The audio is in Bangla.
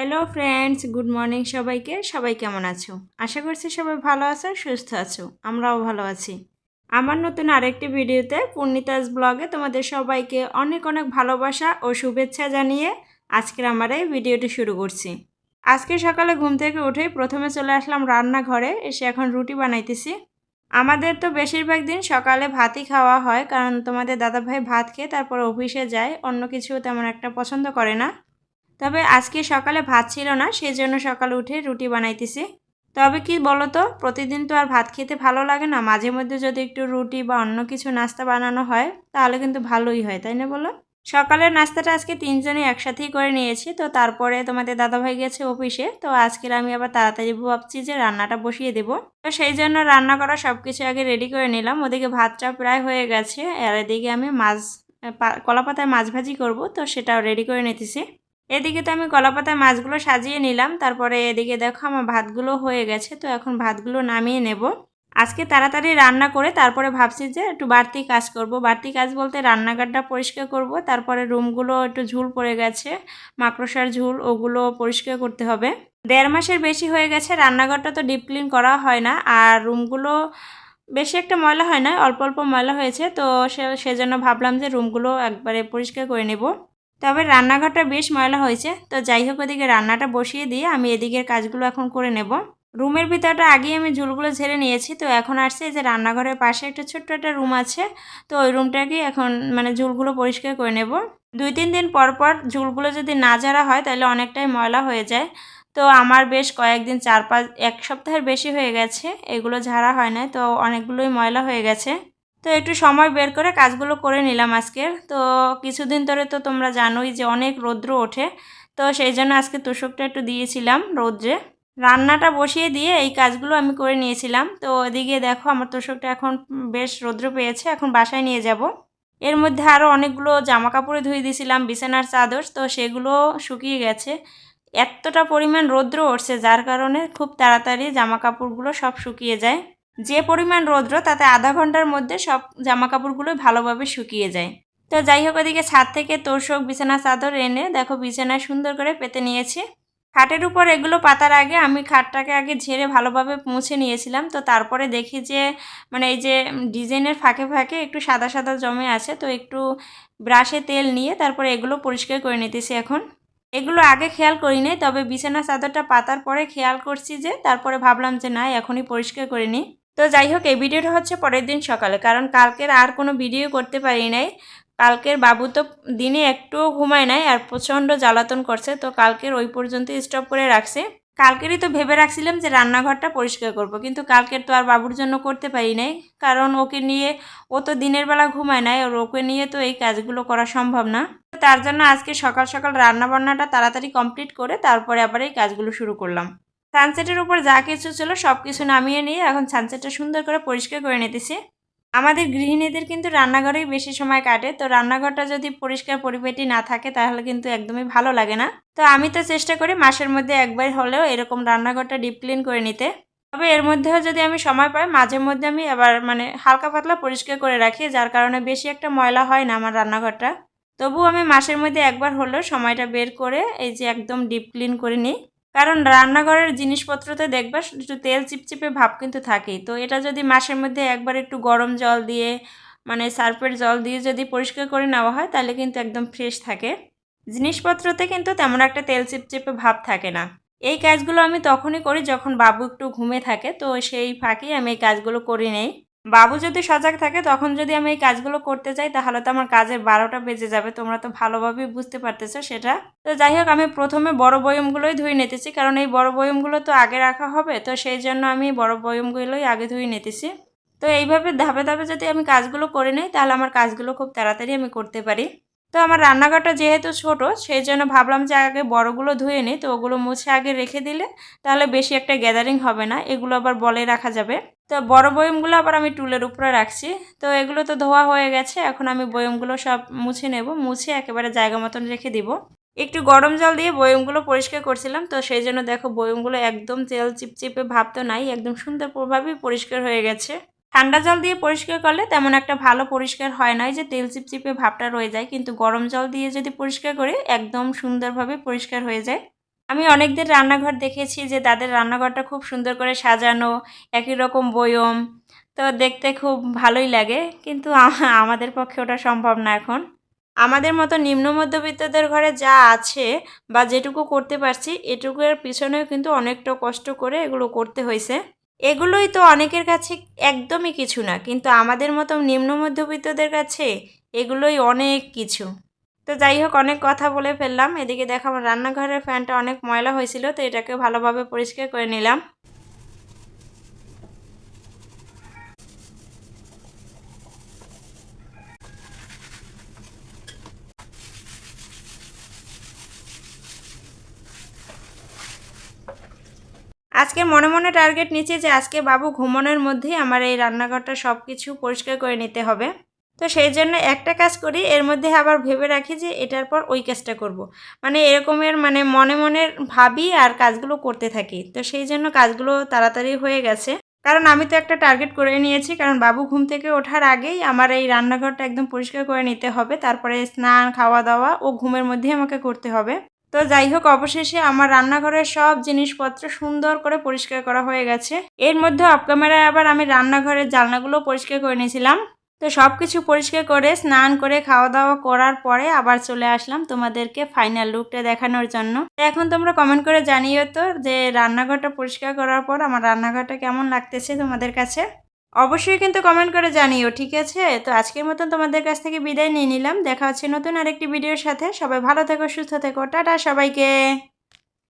হ্যালো ফ্রেন্ডস গুড মর্নিং সবাইকে। সবাই কেমন আছো? আশা করছি সবাই ভালো আছো, সুস্থ আছো। আমরাও ভালো আছি। আমার নতুন আরেকটি ভিডিওতে পূর্ণিতাস ব্লগে তোমাদের সবাইকে অনেক অনেক ভালোবাসা ও শুভেচ্ছা জানিয়ে আজকের আমার এই ভিডিওটি শুরু করছি। আজকে সকালে ঘুম থেকে উঠেই প্রথমে চলে আসলাম রান্নাঘরে, এসে এখন রুটি বানাইতেছি। আমাদের তো বেশিরভাগ দিন সকালে ভাতই খাওয়া হয়, কারণ তোমাদের দাদাভাই ভাত খেয়ে তারপর অফিসে যায়, অন্য কিছু তেমন একটা পছন্দ করে না। তবে আজকে সকালে ভাত ছিল না সেই জন্য সকালে উঠে রুটি বানাইতেছি। তবে কি বলো তো প্রতিদিন তো আর ভাত খেতে ভালো লাগে না। মাঝে মধ্যে যদি একটু রুটি বা অন্য কিছু নাস্তা বানানো হয়, তাহলে কিন্তু ভালোই হয়, তাই না বলো? সকালের নাস্তাটা আজকে তিনজনই একসাথেই করে নিয়েছি, তো তারপরে তোমাদের দাদাভাই গেছে অফিসে, তো আজকের আমি আবার তাড়াতাড়ি ভাবছি যে রান্নাটা বসিয়ে দেবো। তো সেই জন্য রান্না করা সব কিছু আগে রেডি করে নিলাম, ওদিকে ভাতটা প্রায় হয়ে গেছে, আর এদিকে আমি মাছ কলাপাতায় মাছ ভাজি করব, তো সেটাও রেডি করে নিতেছি। এদিকে তো আমি কলাপাতায় মাছগুলো সাজিয়ে নিলাম, তারপরে এদিকে দেখো আমার ভাতগুলো হয়ে গেছে, তো এখন ভাতগুলো নামিয়ে নেব। আজকে তাড়াতাড়ি রান্না করে তারপরে ভাবছি যে একটু বাড়তি কাজ করব। বাড়তি কাজ বলতে রান্নাঘরটা পরিষ্কার করব, তারপরে রুমগুলো একটু ঝুল পড়ে গেছে, মাকড়সার ঝুল, ওগুলো পরিষ্কার করতে হবে। দেড় মাসের বেশি হয়ে গেছে, রান্নাঘরটা তো ডিপ ক্লিন করা হয় না, আর রুমগুলো বেশি একটা ময়লা হয় না, অল্প অল্প ময়লা হয়েছে, তো সে, সেজন্য ভাবলাম যে রুমগুলো একবারে পরিষ্কার করে নেব। তবে রান্নাঘরটা বেশ ময়লা হয়েছে, তো যাই হোক ওদিকে রান্নাটা বসিয়ে দিয়ে আমি এদিকের কাজগুলো এখন করে নেব। রুমের ভিতরটা আগেই আমি ঝুলগুলো ঝেড়ে নিয়েছি, তো এখন আসছে যে রান্নাঘরের পাশে একটা ছোট্ট একটা রুম আছে, তো ওই রুমটাকেই এখন মানে ঝুলগুলো পরিষ্কার করে নেব। দুই তিন দিন পর পর ঝুলগুলো যদি না ঝাড়া হয় তাহলে অনেকটাই ময়লা হয়ে যায়, তো আমার বেশ কয়েকদিন চার পাঁচ, এক সপ্তাহের বেশি হয়ে গেছে, এগুলো ঝাড়া হয় না তো অনেকগুলোই ময়লা হয়ে গেছে। তো একটু সময় বের করে কাজগুলো করে নিলাম আজকের। তো কিছুদিন ধরে তো তোমরা জানোই যে অনেক রৌদ্র ওঠে। তো সেই জন্য আজকে তোষকটা একটু দিয়েছিলাম রৌদ্রে। রান্নাটা বসিয়ে দিয়ে এই কাজগুলো আমি করে নিয়েছিলাম। তো এদিকে দেখো আমার তোষকটা এখন বেশ রৌদ্র পেয়েছে, এখন বাসায় নিয়ে যাব। এর মধ্যে আরও অনেকগুলো জামা কাপড়ে ধুয়ে দিয়েছিলাম, বিছানার চাদর, তো সেগুলো শুকিয়ে গেছে। এতটা পরিমাণ রৌদ্র উঠছে, যার কারণে খুব তাড়াতাড়ি জামা কাপড়গুলো সব শুকিয়ে যায়। যে পরিমাণ রৌদ্র, তাতে আধা ঘণ্টার মধ্যে সব জামা কাপড়গুলো ভালোভাবে শুকিয়ে যায়। তো যাই হোক, ওদিকে ছাদ থেকে তোষক বিছানা চাদর এনে দেখো বিছানায় সুন্দর করে পেতে নিয়েছি। খাটের উপর এগুলো পাতার আগে আমি খাটটাকে আগে ঝেড়ে ভালোভাবে মুছে নিয়েছিলাম। তো তারপরে দেখি যে মানে এই যে ডিজাইনের ফাঁকে ফাঁকে একটু সাদা সাদা জমে আছে, তো একটু ব্রাশে তেল নিয়ে তারপরে এগুলো পরিষ্কার করে নিতেছি এখন। এগুলো আগে খেয়াল করি নাই, তবে বিছানা চাদরটা পাতার পরে খেয়াল করছি যে, তারপরে ভাবলাম যে না, এখনই পরিষ্কার করে নিই। তো যাই হোক এই ভিডিওটা হচ্ছে পরের দিন সকালে, কারণ কালকের আর কোনো ভিডিও করতে পারি নাই। কালকের বাবু তো দিনে একটুও ঘুমায় নাই আর প্রচণ্ড জ্বালাতন করছে, তো কালকের ওই পর্যন্ত স্টপ করে রাখছে। কালকেরই তো ভেবে রাখছিলাম যে রান্নাঘরটা পরিষ্কার করব, কিন্তু কালকের তো আর বাবুর জন্য করতে পারি নাই, কারণ ওকে নিয়ে ও তো দিনের বেলা ঘুমায় নাই, আর ওকে নিয়ে তো এই কাজগুলো করা সম্ভব না। তার জন্য আজকে সকাল সকাল রান্না বান্নাটা তাড়াতাড়ি কমপ্লিট করে তারপরে আবার এই কাজগুলো শুরু করলাম। সানসেটের উপর যা কিছু ছিল সব কিছু নামিয়ে নিয়ে এখন সানসেটটা সুন্দর করে পরিষ্কার করে নিতেছি। আমাদের গৃহিণীদের কিন্তু রান্নাঘরেই বেশি সময় কাটে, তো রান্নাঘরটা যদি পরিষ্কার পরিপাটি না থাকে তাহলে কিন্তু একদমই ভালো লাগে না। তো আমি তো চেষ্টা করি মাসের মধ্যে একবার হলেও এরকম রান্নাঘরটা ডিপ ক্লিন করে নিতে। তবে এর মধ্যেও যদি আমি সময় পাই, মাঝে মধ্যে আমি আবার মানে হালকা পাতলা পরিষ্কার করে রাখি, যার কারণে বেশি একটা ময়লা হয় না আমার রান্নাঘরটা। তবু আমি মাসের মধ্যে একবার হলেও সময়টা বের করে এই যে একদম ডিপ ক্লিন করে নিই। কারণ রান্নাঘরের জিনিসপত্রতে দেখবা একটু তেল চিপচিপে ভাব কিন্তু থাকেই। তো এটা যদি মাসের মধ্যে একবার একটু গরম জল দিয়ে মানে সার্ফের জল দিয়ে যদি পরিষ্কার করে নেওয়া হয়, তাহলে কিন্তু একদম ফ্রেশ থাকে। জিনিসপত্রতে কিন্তু তেমন একটা তেল চিপচিপে ভাব থাকে না। এই কাজগুলো আমি তখনই করি যখন বাবু একটু ঘুমে থাকে, তো সেই ফাঁকেই আমি এই কাজগুলো করি নেই। বাবু যদি সজাগ থাকে, তখন যদি আমি এই কাজগুলো করতে যাই, তাহলে তো আমার কাজের বারোটা বেজে যাবে। তোমরা তো ভালোভাবেই বুঝতে পারতেছো সেটা। তো যাই হোক, আমি প্রথমে বড় বয়মগুলোই ধুয়ে নিতেছি। কারণ এই বড় বয়মগুলো তো আগে রাখা হবে, তো সেই জন্য আমি বড় বয়মগুলোই আগে ধুয়ে নিতেছি। তো এইভাবে ধাপে ধাপে যদি আমি কাজগুলো করে নিই, তাহলে আমার কাজগুলো খুব তাড়াতাড়ি আমি করতে পারি। তো আমার রান্নাঘরটা যেহেতু ছোট, সেই জন্য ভাবলাম যে আগে বড়গুলো ধুয়ে নিই। তো ওগুলো মুছে আগে রেখে দিলে, তাহলে বেশি একটা গ্যাদারিং হবে না। এগুলো আবার বলে রাখা যাবে। তো বড় বয়মগুলো আবার আমি টুলের উপরে রাখছি। তো এগুলো তো ধোয়া হয়ে গেছে, এখন আমি বয়মগুলো সব মুছে নেব। মুছে একেবারে জায়গা মতন রেখে দিব। একটু গরম জল দিয়ে বয়মগুলো পরিষ্কার করছিলাম, তো সেই জন্য দেখো বয়মগুলো একদম তেল চিপচিপে ভাব তো নাই, একদম সুন্দর সুন্দরভাবেই পরিষ্কার হয়ে গেছে। ঠান্ডা জল দিয়ে পরিষ্কার করলে তেমন একটা ভালো পরিষ্কার হয় না যে তেল চিপচিপে ভাবটা রয়ে যায়, কিন্তু গরম জল দিয়ে যদি পরিষ্কার করি, একদম সুন্দরভাবে পরিষ্কার হয়ে যায়। আমি অনেকদের রান্নাঘর দেখেছি যে তাদের রান্নাঘরটা খুব সুন্দর করে সাজানো, একই রকম বয়ম। তো দেখতে খুব ভালোই লাগে, কিন্তু আমাদের পক্ষে ওটা সম্ভব না এখন। আমাদের মতো নিম্ন মধ্যবিত্তদের ঘরে যা আছে বা যেটুকু করতে পারছি, এটুকুর পিছনেও কিন্তু অনেকটা কষ্ট করে এগুলো করতে হয়েছে। এগুলোই তো অনেকের কাছে একদমই কিছু না, কিন্তু আমাদের মতো নিম্ন মধ্যবিত্তদের কাছে এগুলোই অনেক কিছু। তো যাই হোক, অনেক কথা বলে ফেললাম। এদিকে দেখো, আমার রান্নাঘরের ফ্যানটা অনেক ময়লা হয়েছিল, তো এটাকে ভালোভাবে পরিষ্কার করে নিলাম। আজকে মনে মনে টার্গেট নিচ্ছি যে আজকে বাবু ঘুমানোর মধ্যেই আমার এই রান্নাঘরটা সব কিছু পরিষ্কার করে নিতে হবে। তো সেই জন্য একটা কাজ করি, এর মধ্যে আবার ভেবে রাখি যে এটার পর ওই কাজটা করব। মানে এরকমের মানে মনে মনে ভাবি আর কাজগুলো করতে থাকি। তো সেই জন্য কাজগুলো তাড়াতাড়ি হয়ে গেছে। কারণ আমি তো একটা টার্গেট করে নিয়েছি, কারণ বাবু ঘুম থেকে ওঠার আগেই আমার এই রান্নাঘরটা একদম পরিষ্কার করে নিতে হবে। তারপরে স্নান খাওয়া দাওয়া ও ঘুমের মধ্যেই আমাকে করতে হবে। তো যাই হোক, অবশেষে আমার রান্নাঘরের সব জিনিসপত্র সুন্দর করে পরিষ্কার করা হয়ে গেছে। এর মধ্যে অফ ক্যামেরায় আবার আমি রান্নাঘরের জানলাগুলো পরিষ্কার করে নিয়েছিলাম। তো সব কিছু পরিষ্কার করে, স্নান করে খাওয়া দাওয়া করার পরে আবার চলে আসলাম তোমাদেরকে ফাইনাল লুকটা দেখানোর জন্য। এখন তোমরা কমেন্ট করে জানিও তো যে রান্নাঘরটা পরিষ্কার করার পর আমার রান্নাঘরটা কেমন লাগতেছে তোমাদের কাছে? অবশ্যই কিন্তু কমেন্ট করে জানিও, ঠিক আছে? তো আজকের মতন তোমাদের কাছ থেকে বিদায় নিয়ে নিলাম। দেখা হচ্ছে নতুন আরেকটি ভিডিওর সাথে। সবাই ভালো থেকো, সুস্থ থেকো। টাটা সবাইকে!